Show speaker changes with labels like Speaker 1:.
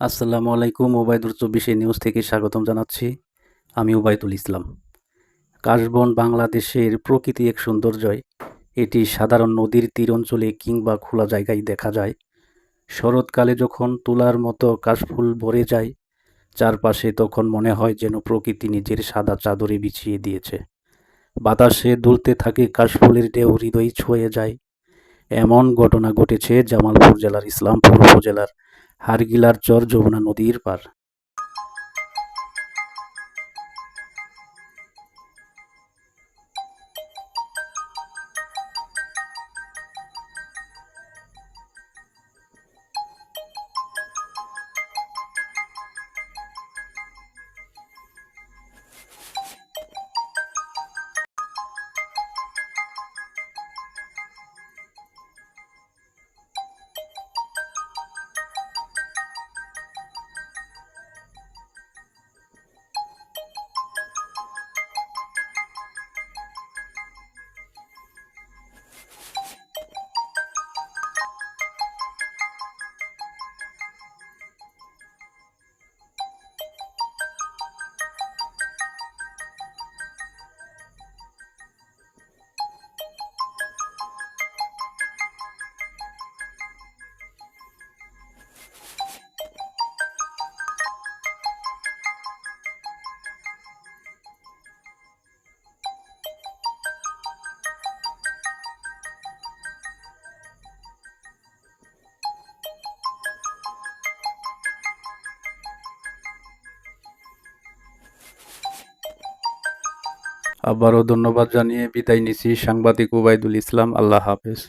Speaker 1: আসসালামু আলাইকুম ওবায়দুর চব্বিশে নিউজ থেকে স্বাগতম জানাচ্ছি। আমি ওবায়দুল ইসলাম। কাশবন বাংলাদেশের প্রকৃতি এক সৌন্দর্যয় এটি সাধারণ নদীর তীর অঞ্চলে কিংবা খোলা জায়গায় দেখা যায়। শরৎকালে যখন তুলার মতো কাশফুল ভরে যায়, চারপাশে তখন মনে হয় যেন প্রকৃতি নিজের সাদা চাদরে বিছিয়ে দিয়েছে। বাতাসে দুলতে থাকে কাশফুলের ঢেউ, হৃদয় ছুঁয়ে যায়। এমন ঘটনা ঘটেছে জামালপুর জেলার ইসলামপুর উপজেলার হারগিলার চর যমুনা নদীর পার আবারও ধন্যবাদ জানিয়ে বিদায় নিছি সাংবাদিক ওবায়দুল ইসলাম। আল্লাহ হাফেজ।